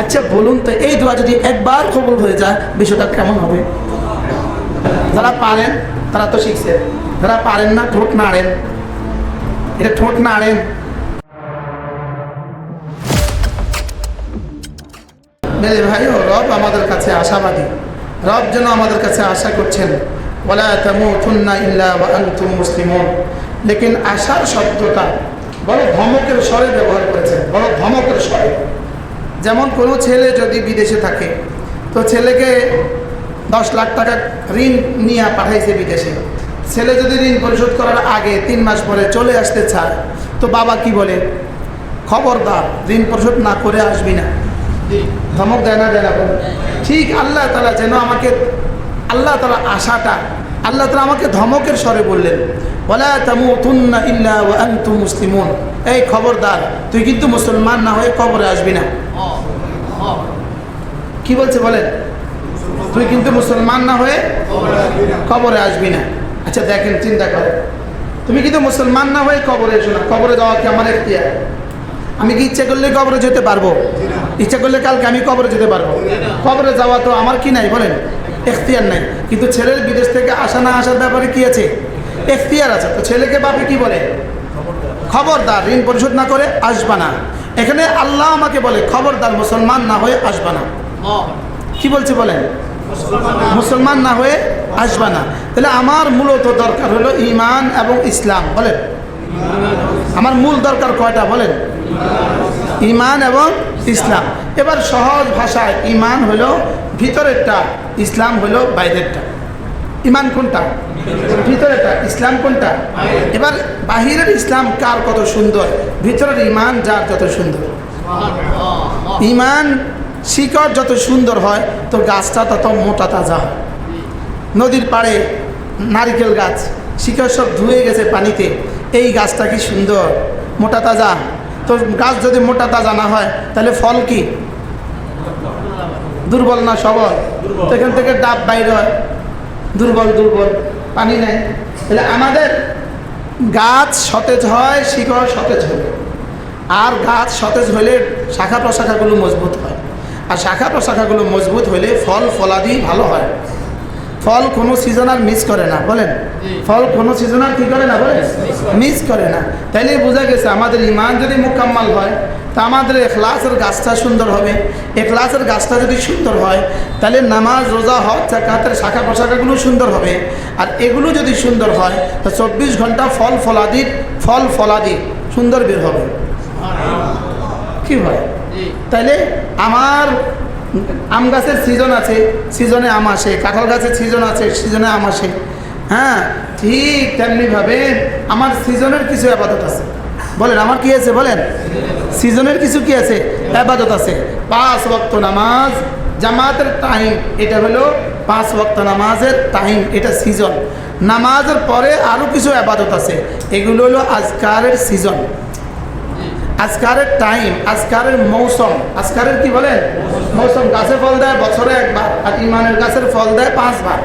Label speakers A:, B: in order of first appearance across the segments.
A: আচ্ছা বলুন তো, এই দোয়া যদি একবার কবুল হয়ে যায়, বিষয়টা কেমন হবে? যারা পারেন, তারা তো শিখছে। যারা পারেন না, ঠোঁট নাড়েন। এটা ঠোঁট নাড়েন। মেরে ভাই, ও রব আমাদের কাছে আশাবাদী। রব যেন আমাদের কাছে আশা করছেন। ওলা তামুতুন্না ইল্লা ওয়া আনতুম লেকিন আশার শব্দটা বড় ধমকের স্বরে ব্যবহার করেছেন, বড় ধমকের স্বরে। যেমন কোনো ছেলে যদি বিদেশে থাকে, তো ছেলেকে দশ লাখ টাকা ঋণ নিয়ে পাঠাইছে বিদেশে। ছেলে যদি ঋণ পরিশোধ করার আগে তিন মাস পরে চলে আসতে চায়, তো বাবা কি বলে? খবরদার, ঋণ পরিশোধ না করে আসবি না। ধমক দেয় না দেয় না ঠিক আল্লাহ তালা যেন আমাকে, আল্লাহ তালা আশাটা আল্লাহ তালা আমাকে ধমকের স্বরে বললেন বলা তামুতুন্না ইল্লা ওয়া আনতুম মুসলিমুন। এই খবরদার, তুই কিন্তু মুসলমান না হয়ে কবরে আসবি না। কি বলছে বলেন? তুই কিন্তু মুসলমান না হয়ে কবরে আসবি না। আচ্ছা দেখেন, চিন্তা করেন। তুমি কিন্তু মুসলমান না হয়ে কবরে এসো না। কবরে যাওয়া কি আমার এখতিয়ার? আমি কি ইচ্ছা করলে কবরে যেতে পারব? ইচ্ছা করলে কালকে আমি কবরে যেতে পারব? কবরে যাওয়া তো আমার কি নাই, বলেন। এখতিয়ার নাই। কিন্তু ছেলের বিদেশ থেকে আসা না আসার ব্যাপারে কি আছে? এখতিয়ার আছে। তো ছেলেকে বাপে কি বলে? খবরদার। ঋণ পরিশোধ না করে আসবা না। এখানে আল্লাহ আমাকে বলে, খবরদার মুসলমান না হয়ে আসবা না। কি বলছে বলেন? মুসলমান না হয়ে আসবা না। তাহলে আমার মূলত দরকার হলো ইমান এবং ইসলাম। বলেন। আমার মূল দরকার কয়টা? বলেন। ইমান এবং ইসলাম। এবার সহজ ভাষায়, ইমান হলো ভিতরেরটা ইসলাম হলো বাইরেরটা। ইমান কোনটা? ভিতরেরটা। ইসলাম কোনটা? এবার বাহিরের ইসলাম কার কত সুন্দর? ভিতরের ইমান যার যত সুন্দর। ইমান শিকড় যত সুন্দর হয়, তো গাছটা তত মোটা তাজা হয়। নদীর পাড়ে নারিকেল গাছ, শিকড় সব ধুয়ে গেছে পানিতে। এই গাছটা কি সুন্দর? মোটা তাজা? তো গাছ যদি মোটা তাজা না হয়, তাহলে ফল কি? দুর্বল না সবল? এখান থেকে ডাব বাইর হয়। দুর্বল দুর্বল। পানি নেই। তাহলে আমাদের গাছ সতেজ হয় শিকড় সতেজ হবে আর গাছ সতেজ হলে শাখা প্রশাখাগুলো মজবুত হয়। আর শাখা প্রশাখাগুলো মজবুত হলে ফল ফলাদি ভালো হয়। ফল কোনো সিজন আর মিস করে না বলেন? ফল কোনো সিজন আর কী করে না বলেন? মিস করে না। তাইলে বোঝা গেছে আমাদের ইমান যদি মোকাম্মাল হয় তা আমাদের এখলাসের গাছটা সুন্দর হবে। এখলাসের গাছটা যদি সুন্দর হয়, তাহলে নামাজ, রোজা, হজ জাকাতের শাখা প্রশাখাগুলো সুন্দর হবে। আর এগুলো যদি সুন্দর হয়, তো চব্বিশ ঘণ্টা ফল ফলাদির, ফল ফলাদি সুন্দর বের হবে। কি হয়? তাইলে আমার আম গাছের সিজন আছে, সিজনে আম আসে, কাঁঠাল গাছের সিজন আছে, সিজনে আম আসে। হ্যাঁ ঠিক তেমনিভাবে আমার সিজনের কিছু আবাদত আছে। বলেন, আমার কি আছে বলেন? সিজনের কিছু কি আছে? আবাদত আছে। পাঁচ ওয়াক্ত নামাজ, জামাতের টাইম এটা হলো পাঁচ ওয়াক্ত নামাজের টাইম এটা সিজন। নামাজের পরে আরও কিছু আবাদত আছে। এগুলো হলো আজকারের সিজন। আজকারের টাইম, আজকারের মৌসুম। আজকারের কি বলেন? মৌসুম, গাছে ফল দেয় বছরে একবার, আর ইমানের গাছের ফল দেয় পাঁচবার।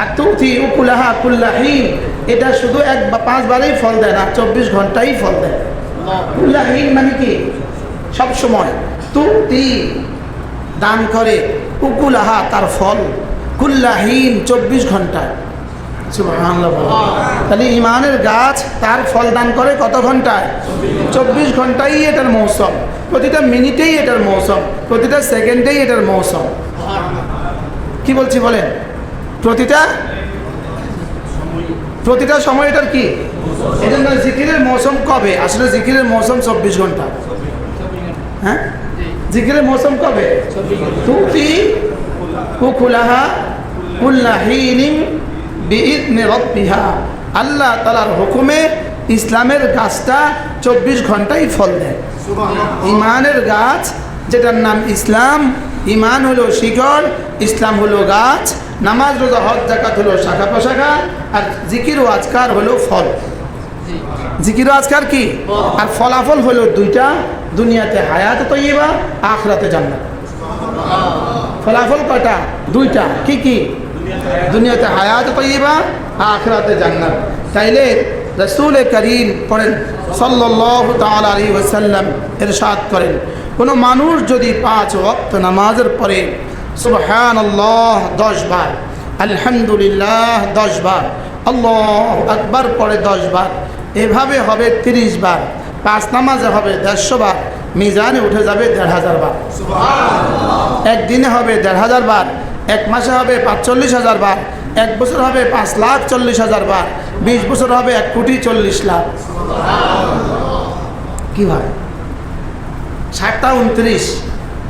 A: আর তুথি উকুলাহা কুল্লাহীন এটা শুধু এক পাঁচবারেই ফল দেয় না, চব্বিশ ঘন্টাই ফল দেয়। মানে কি? সব সময়। তুতি দান করে উকুলাহা, তার ফল। কুল্লাহীন চব্বিশ সুবহানাল্লাহ তাহলে ইমানের গাছ তার ফল দান করে কত ঘন্টায়? চব্বিশ ঘন্টাই এটার মৌসুম। প্রতিটা মিনিটেই এটার মৌসুম। প্রতিটা সেকেন্ডেই এটার মৌসুম। কি বলছি বলেন? প্রতিটা প্রতিটা সময় এটার কি? জিকিরের মৌসুম কবে? আসলে জিকিরের মৌসুম চব্বিশ ঘণ্টা। হ্যাঁ? জিকিরের মৌসুম কবে? তুতি কুকুলাহা কুল্লাহিনিম আল্লাহ তালার হুকুমে ইসলামের গাছটা চব্বিশ ঘন্টাই ফল দেয়। ইমানের গাছ, যেটার নাম ইসলাম, ইমান হলো শিকড়, ইসলাম হলো গাছ নামাজ রোজা হজ জাকাত হলো শাখা প্রশাখা আর জিকির ও আজকার হলো ফল। জিকির ও আজকার কি? আর ফলাফল হলো দুইটা দুনিয়াতে হায়াত তৈবা আখরাতে জান্নাত। ফলাফল কয়টা? দুইটা। কি কি? দুনিয়াতে হায়াত তৈবা আখরাতে জান্নাত। তাইলে রসুল করিম পড়েন সাল্লাহ তাল ওসাল্লাম এরশাদ করেন। কোনো মানুষ যদি পাঁচ ওয়াক্ত নামাজের পরে সুবহান আল্লাহ দশ বার। আলহামদুলিল্লাহ দশ বার। আল্লাহ আকবার পরে দশ বার। এভাবে হবে তিরিশ বার। পাঁচ নামাজে হবে দেড়শো বার। মিজানে উঠে যাবে দেড় হাজার বার। একদিনে হবে দেড় হাজার বার। এক মাসে হবে পাঁচচল্লিশ হাজার বার। এক বছর হবে পাঁচ লাখ চল্লিশ হাজার বার। বিশ বছর হবে এক কোটি চল্লিশ লাখ। কি হয়? ষাটটা উনত্রিশ।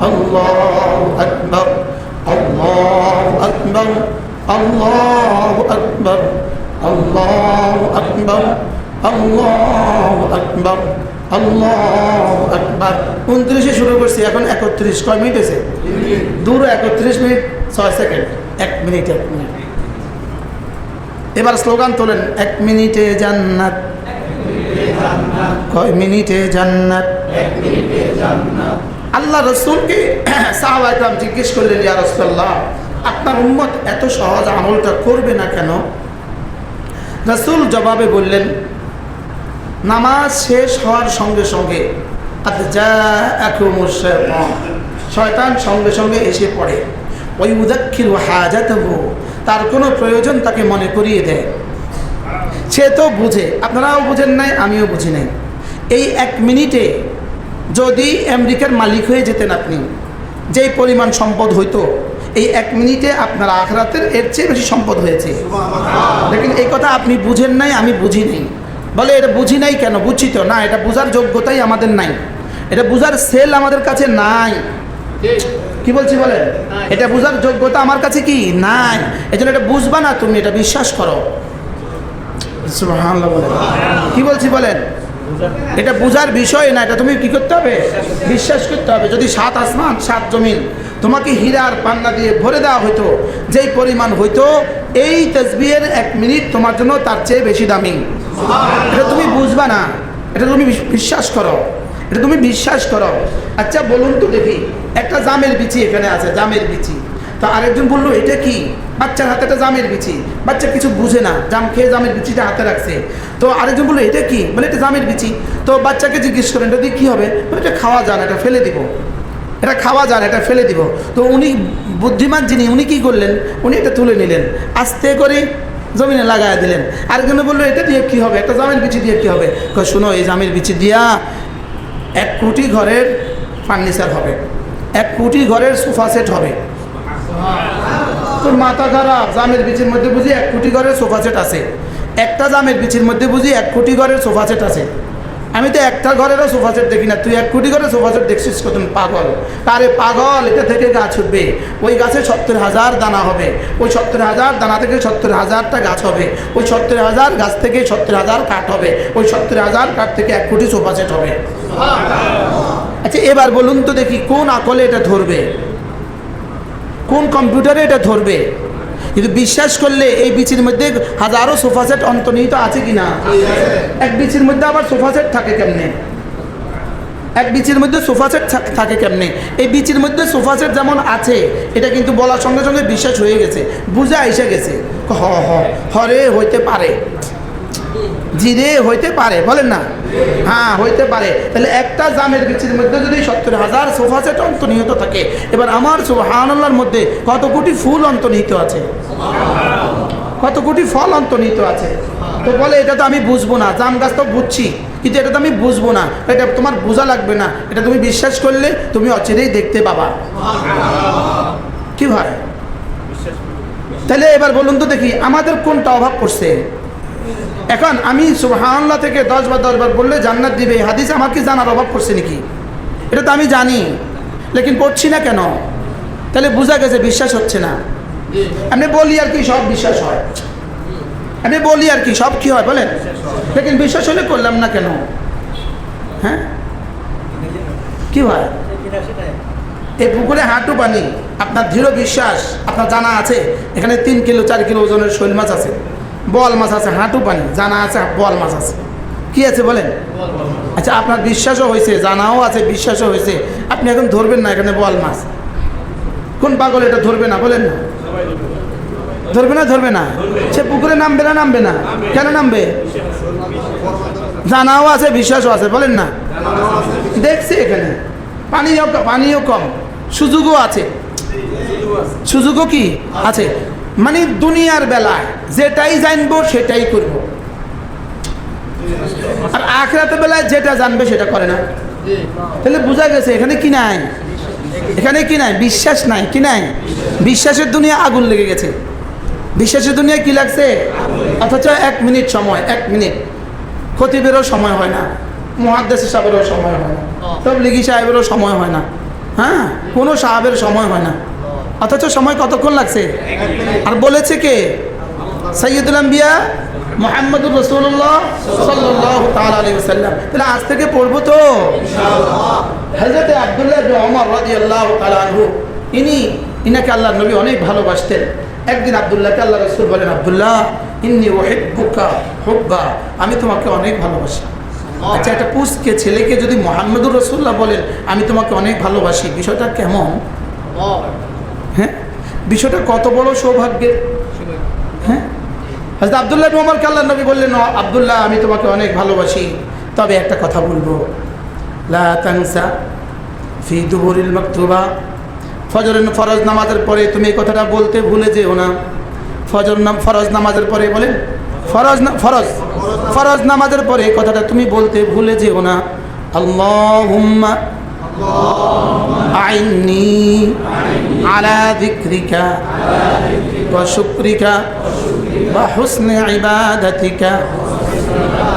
A: الله أكبر الله أكبر الله أكبر الله أكبر الله أكبر আল্লাহ আকবার উনত্রিশে শুরু করছি এখন একত্রিশ কয় মিনিট আছে দূর একত্রিশ মিনিট ছয় সেকেন্ড এক মিনিট এক মিনিট এবার স্লোগান তোলেন এক মিনিটে জান্নাত কয় মিনিটে জান্নাত আল্লাহ রসুলকে সাহাবা একরাম জিজ্ঞেস করলেন, ইয়া রসুল্লাহ আপনার উম্মত এত সহজ আমলটা করবে না কেন? রসুল জবাবে বললেন, নামাজ শেষ হওয়ার সঙ্গে সঙ্গে যা শয়তান সঙ্গে সঙ্গে এসে পড়ে। ওই উদাক্ষির হাজাত তার কোনো প্রয়োজন তাকে মনে করিয়ে দেয়। সে তো বুঝে, আপনারাও বুঝেন নাই, আমিও বুঝি নাই। এই এক মিনিটে যদি আমেরিকার মালিক হয়ে যেতেন আপনি যেই পরিমাণ সম্পদ হইতো এই এক মিনিটে আপনার আখরাতের এর চেয়ে বেশি সম্পদ হয়েছে। লেকিন এই কথা আপনি বুঝেন নাই আমি বুঝি নাই। বলে এটা বুঝি নাই কেন? বুঝছি তো। না এটা বোঝার যোগ্যতাই আমাদের নাই। এটা বোঝার সেল আমাদের কাছে নাই। কি বলছি বলেন? এটা বোঝার যোগ্যতা আমার কাছে কি? নাই। এই জন্য এটা বুঝবা না তুমি এটা বিশ্বাস করো। কি বলছি বলেন? এটা বোঝার বিষয় না, এটা তুমি কি করতে হবে? বিশ্বাস করতে হবে। যদি সাত আসমান, সাত জমিন, তোমাকে হীরার পান্না দিয়ে ভরে দেওয়া হতো যেই পরিমাণ হইতো, এই তসবিহের এক মিনিট তোমার জন্য তার চেয়ে বেশি দামি। এটা তুমি বুঝবা না। এটা তুমি বিশ্বাস করো। এটা তুমি বিশ্বাস করো। আচ্ছা বলুন তো দেখি, একটা জামের বিচি এখানে আছে, জামের বিচি। তো আরেকজন বলল, এটা কি? বাচ্চার হাতে একটা জামের বিচি। বাচ্চা কিছু বুঝে না, জাম খেয়ে জামের বিচিটা হাতে রাখছে। তো আরেকজন বলল, এটা কি? বলে, এটা জামের বিচি। তো বাচ্চাকে জিজ্ঞেস করেন, এটা দিয়ে কী হবে? এটা খাওয়া যান, এটা ফেলে দিব। এটা খাওয়া যান, এটা ফেলে দিব। তো উনি বুদ্ধিমান যিনি, উনি কি করলেন? উনি এটা তুলে নিলেন। আস্তে করে জমিনে লাগায় দিলেন। আরেকজনে বলল, এটা দিয়ে কী হবে? একটা জামের বিচি দিয়ে কী হবে? শোনো, এই জামের বিচি দিয়া এক কোটি ঘরের ফার্নিচার হবে। এক কোটি ঘরের সোফা সেট হবে। তোর মাথা খারাপ, জামের বিচির মধ্যে বুঝি এক কোটি ঘরের সোফা সেট আছে। একটা জামের বিচির মধ্যে বুঝি এক কোটি ঘরের সোফা সেট আছে। আমি তো একটা ঘরেরও সোফা সেট দেখি না। তুই এক কোটি ঘরের সোফা সেট দেখছিস কত? পাগল। তারে পাগল, এটা থেকে গাছ উঠবে। ওই গাছে সত্তর হাজার দানা হবে। ওই সত্তর হাজার দানা থেকে সত্তর হাজারটা গাছ হবে। ওই সত্তর হাজার গাছ থেকে সত্তর হাজার কাঠ হবে। ওই সত্তর হাজার কাঠ থেকে এক কোটি সোফা সেট হবে। আচ্ছা এবার বলুন তো দেখি কোন আকলে এটা ধরবে? কোন কম্পিউটারে এটা ধরবে? কিন্তু বিশ্বাস করলে এই বিচির মধ্যে হাজারো সোফা সেট অন্তর্নিহিত আছে কি না এক বিচির মধ্যে আবার সোফা সেট থাকে কেমনে? এক বিচির মধ্যে সোফা সেট থাকে কেমনে? এই বিচির মধ্যে সোফা সেট যেমন আছে, এটা কিন্তু বলার সঙ্গে সঙ্গে বিশ্বাস হয়ে গেছে, বুঝে এসে গেছে। হ হ, হরে হইতে পারে। জিরে হইতে পারে, বলেন না? হ্যাঁ হইতে পারে। তাহলে একটা জামের বিচির মধ্যে যদি সত্তর হাজার সোফা সেট অন্তর্নিহিত থাকে, এবার আমার সুবহানাল্লাহর মধ্যে কত কোটি ফুল অন্তর্নিহিত আছে? কত কোটি ফল অন্তর্নিহিত আছে? তো বলে, এটা তো আমি বুঝব না, জাম গাছ তো বুঝছি, কিন্তু এটা তো আমি বুঝব না, এটা তোমার বোঝা লাগবে না, এটা তুমি বিশ্বাস করলে তুমি অচিরেই দেখতে পাবা। কি ভাই? তাহলে এবার বলুন তো দেখি, আমাদের কোনটা অভাব পড়ছে? এখন আমি সুবহানাল্লাহ থেকে দশ বার দশ বার বললে জান্নাত দিবে, এই হাদিস আমার কি জানার অভাব পড়ছে নাকি? এটা তো আমি জানি, লেকিন পড়ছি না কেন? তাহলে বোঝা গেছে বিশ্বাস হচ্ছে না। আমি বলি আর কি সব বিশ্বাস হয়। আমি বলি আর কি সব কি হয়, বলেন। লেকিন বিশ্বাস হলে করলাম না কেন? হ্যাঁ? কি হয়? এই পুকুরে হাঁটু পানি, আপনার দৃঢ় বিশ্বাস, আপনার জানা আছে? এখানে তিন কিলো, চার কিলো ওজনের শৈল মাছ আছে। বল মাছ আছে, হাঁটু পানি, জানা আছে, বল মাছ আছে। কি আছে বলেন? আচ্ছা আপনার বিশ্বাসও হয়েছে, জানাও আছে, বিশ্বাসও হয়েছে। আপনি এখন ধরবেন না এখানে বল মাছ। কোন পাগল এটা ধরবে না, বলেন না। ধরবে না ধরবে না। সে পুকুরে নামবে না নামবে না। কেন নামবে? জানাও আছে, বিশ্বাসও আছে, বলেন না। দেখছি এখানে। পানিও পানিও কম। সুযোগও আছে। সুযোগও কি? আছে। মানে দুনিয়ার বেলায়, যেটাই জানব সেটাই করব। আর আখরাতের বেলায় যেটা জানবে সেটা করে না। তাহলে বোঝা গেছে, এখানে কি নাই? এখানে কি নাই? বিশ্বাস নাই, কি নাই? বিশ্বাসের দুনিয়া আগুন লেগে গেছে। বিশ্বাসের দুনিয়া কি লাগছে? অথচ এক মিনিট সময়, এক মিনিট। খতিবেরও সময় হয় না মহাদ্দেশ সাহেবেরও সময় হয় না, তবলিগি সাহেবেরও সময় হয় না হ্যাঁ? কোনো সাহেবের সময় হয় না। অথচ সময় কতক্ষণ লাগছে? আর বলেছে কে? সৈয়দুল আম্বিয়া মোহাম্মদুর রসুল্লাহ সাল্লাহ তালি সাল্লাম তাহলে আজ থেকে পড়ব তো? হজরত আবদুল্লাহ ওমর রাজি ইনি, ইনাকে আল্লাহ নবী অনেক ভালোবাসতেন। একদিন আবদুল্লাহকে আল্লাহ রসুল বলেন, আবদুল্লাহ, ইন্নি ওহেব্বুকা হুব্বা, আমি তোমাকে অনেক ভালোবাসি। আচ্ছা একটা পুষকে ছেলেকে যদি মোহাম্মদুর রসুল্লাহ বলেন, আমি তোমাকে অনেক ভালোবাসি। বিষয়টা কেমন? হ্যাঁ? বিষয়টা কত বড় সৌভাগ্যের? হ্যাঁ? হজরত আবদুল্লাহ মোহাম্মদ কাল্লা নবী বললেন আবদুল্লাহ, আমি তোমাকে অনেক ভালোবাসি। তবে একটা কথা বলব। লা ফজর ফরজ নামাজের পরে তুমি এই কথাটা বলতে ভুলে যেও না। ফজর নাম ফরজ নামাজের পরে বলেন? ফরজ না ফরজ। ফরজ নামাজের পরে এই কথাটা তুমি বলতে ভুলে যেও না। আল্লাহুম্মা আইন্নি ওয়া শুকরিকা, ওয়া হুসনি ইবাদাতিকা।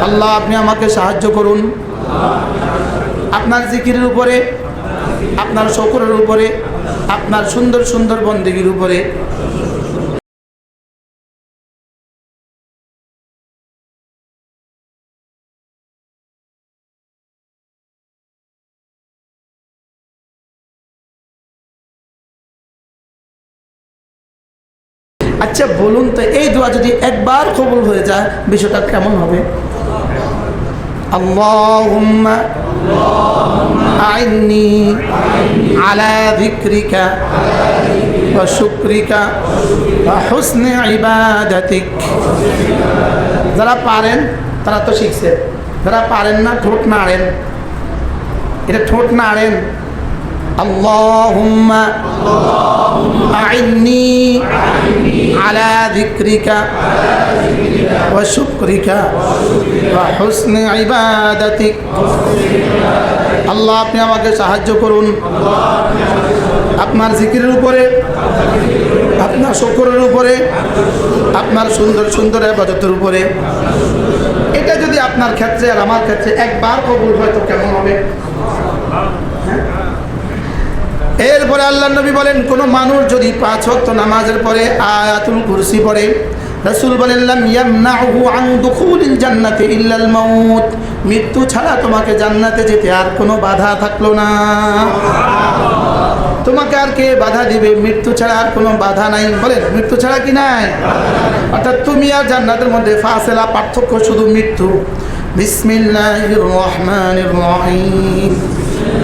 A: আল্লাহ, আপনি আমাকে সাহায্য করুন। আপনার জিকিরের উপরে, আপনার শকরের উপরে, আপনার সুন্দর সুন্দর বন্দেগীর উপরে আচ্ছা বলুন তো এই দোয়া যদি একবার কবুল হয়ে যায় বিষয়টা কেমন হবে আল্লাহুম্মা আইন্নি আলা যিকরিকা ওয়া শুকরিকা ওয়া হুসনি ইবাদাতিক যারা পারেন তারা তো শিখছে যারা পারেন না ঠোঁট নাড়েন এটা ঠোঁট নাড়েন اللهم أعني على ذكرك وشكرك وحسن عبادتك আল্লাহ আপনি আমাকে সাহায্য করুন আপনার জিকিরের উপরে আপনার শকরের উপরে আপনার সুন্দর সুন্দর আবাদতের উপরে এটা যদি আপনার ক্ষেত্রে আর আমার ক্ষেত্রে একবার কবুল হয় তো কেমন হবে এরপরে আল্লাহ নবী বলেন, কোনো মানুষ যদি পাঁচ ওয়াক্ত নামাজের পরে আয়াতুল কুরসি পড়ে, রসুল বলেন ইল্লাল মৃত্যু ছাড়া তোমাকে জান্নাতে যেতে আর কোনো বাধা থাকল না। তোমাকে আর কে বাধা দিবে? মৃত্যু ছাড়া আর কোনো বাধা নাই। বলেন, মৃত্যু ছাড়া কি নাই? অর্থাৎ তুমি আর জান্নাতের মধ্যে ফাসেলা, পার্থক্য শুধু মৃত্যু। বিসমিল্লাহির রহমানির রহিম।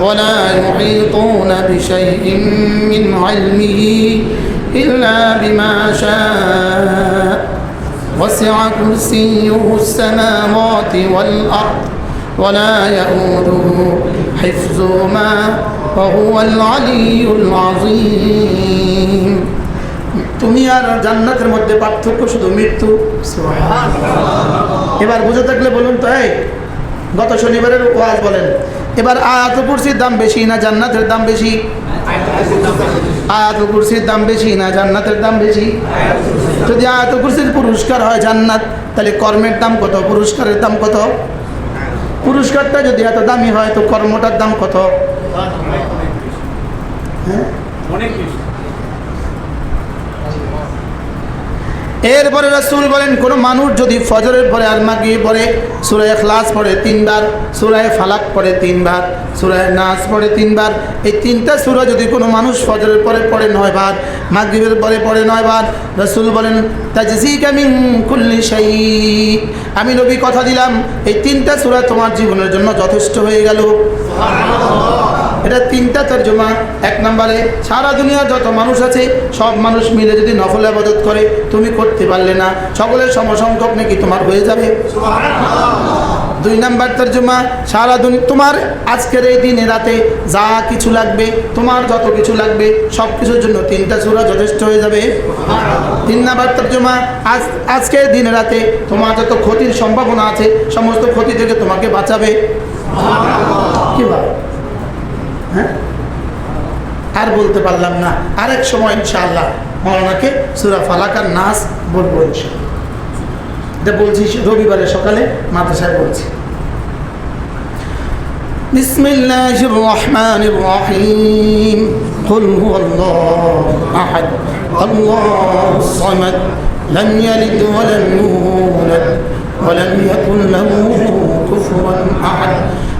A: ولا يحيطون بشيء من علمه إلا بما شاء وسع كرسيه السماوات والأرض ولا يؤوده حفظهما وهو العلي العظيم তুমি আর জান্নাতের মধ্যে পার্থক্য শুধু মৃত্যু এবার বুঝে থাকলে বলুন তো এই গত শনিবারের ওয়াজ বলেন এবার আয়াত কুরসির দাম বেশি না জান্নাতের দাম বেশি? আয়াত কুরসির দাম বেশি না জান্নাতের দাম বেশি? যদি আয়াত কুরসির পুরস্কার হয় জান্নাত, তাহলে কর্মের দাম কত? পুরস্কারের দাম কত? পুরস্কারটা যদি এত দামি হয়, তো কর্মটার দাম কত? হ্যাঁ?
B: অনেক বেশি
A: এরপরে রাসূল বলেন, কোনো মানুষ যদি ফজরের পরে আর মাগিয়ে পড়ে সুরায় খ্লাস পড়ে তিনবার সুরায় ফালাক পড়ে তিনবার সুরায় নাচ পড়ে তিনবার, এই তিনটা সুরা যদি কোনো মানুষ ফজরের পরে পড়ে নয় বার মাগরিবের পরে পড়ে নয় বার রাসূল বলেন মিন কুল্লি আমি নবী কথা দিলাম, এই তিনটা সুরা তোমার জীবনের জন্য যথেষ্ট হয়ে গেল। এটা তিনটা তর্জমা। এক নম্বরে, সারা দুনিয়ার যত মানুষ আছে, সব মানুষ মিলে যদি নফল আবাদত করে, তুমি করতে পারলে না। সকলের সমসংখ্যক নাকি তোমার হয়ে যাবে? দুই নাম্বার তর্জমা, সারা দুনিয়া তোমার আজকের এই দিনে রাতে যা কিছু লাগবে, তোমার যত কিছু লাগবে, সব কিছুর জন্য তিনটা সুরা যথেষ্ট হয়ে যাবে। তিন নাম্বার তর্জমা, আজ, আজকের দিনে রাতে তোমার যত ক্ষতির সম্ভাবনা আছে, সমস্ত ক্ষতি থেকে তোমাকে বাঁচাবে। কি ভাই হ্যাঁ আর বলতে পারলাম না আরেক সময় ইনশাআল্লাহ মৌলানাকে সুরা ফালাকার নাচ বলবো ইনশাআল্লাহ এটা বলছি রবিবারে সকালে মাদ্রাসায় বলছি بسم الله الرحمن الرحيم قل هو الله أحد الله الصمد لم يلد ولم يولد ولم يكن له كفوا أحد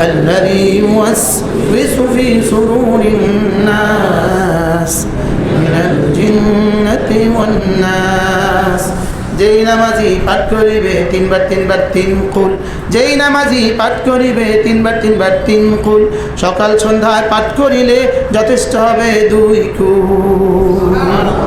A: الذي يوسوس في صدور الناس من الجنة والناس যেই নামাজি পাঠ করিবে তিনবার তিনবার তিন কুল যেই নামাজি পাঠ করিবে তিনবার তিনবার তিন কুল সকাল সন্ধ্যায় পাঠ করিলে যথেষ্ট হবে দুই কুল হ্যাঁ